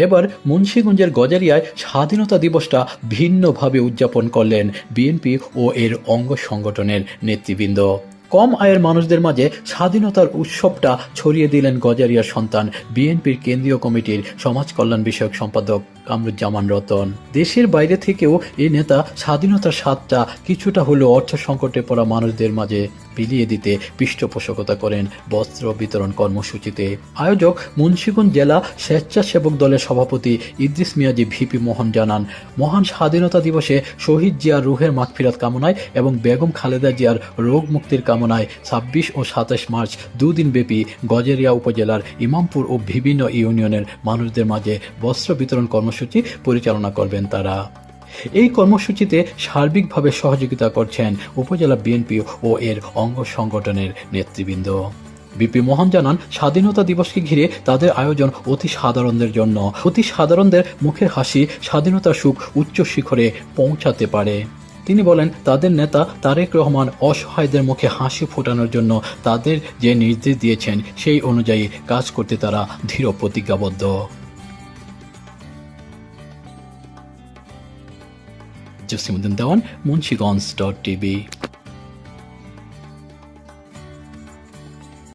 এবার মুন্সীগঞ্জের গজারিয়ায় স্বাধীনতা দিবসটা ভিন্নভাবে উদযাপন করলেন বিএনপি ও এর অঙ্গ সংগঠনের নেতৃবৃন্দ। কম আয়ের মানুষদের মাঝে স্বাধীনতার উৎসবটা ছড়িয়ে দিলেন গজারিয়ার সন্তান বিএনপির কেন্দ্রীয় কমিটির সমাজ কল্যাণ বিষয়ক সম্পাদক কামরুজ্জামান রতন। দেশের বাইরে থেকেও এই নেতা স্বাধীনতার স্বাদটা কিছুটা হলেও অর্থ সংকটে পড়া মানুষদের মাঝে বিলিয়ে দিতে পৃষ্ঠপোষকতা করেন বস্ত্র বিতরণ কর্মসূচিতে। আয়োজক মুন্সিগঞ্জ জেলা স্বেচ্ছাসেবক দলের সভাপতি ইদ্রিস মিয়াজি ভিপি মোহন জানান, মহান স্বাধীনতা দিবসে শহীদ জিয়ার রুহের মাগফিরাত কামনায় এবং বেগম খালেদা জিয়ার রোগ মুক্তির কামনায় ছাব্বিশ ও সাতাশ মার্চ দুদিন ব্যাপী গজেরিয়া উপজেলার ইমামপুর ও বিভিন্ন ইউনিয়নের মানুষদের মাঝে বস্ত্র বিতরণ কর্মসূচি পরিচালনা করবেন তারা। এই কর্মসূচিতে সার্বিকভাবে সহযোগিতা করছেন উপজেলা বিএনপি ও এর অঙ্গ সংগঠনের নেতৃবৃন্দ। বিপি মোহন জানান, স্বাধীনতা দিবসকে ঘিরে তাদের আয়োজন অতি সাধারণদের জন্য। অতি সাধারণদের মুখের হাসি স্বাধীনতার সুখ উচ্চ শিখরে পৌঁছাতে পারে। তিনি বলেন, তাদের নেতা তারেক রহমান অসহায়দের মুখে হাসি ফোটানোর জন্য তাদের যে নির্দেশ দিয়েছেন, সেই অনুযায়ী কাজ করতে তারা ধীর প্রতিজ্ঞাবদ্ধ। Jasimuddin Dewan, Munshiganj dot TV.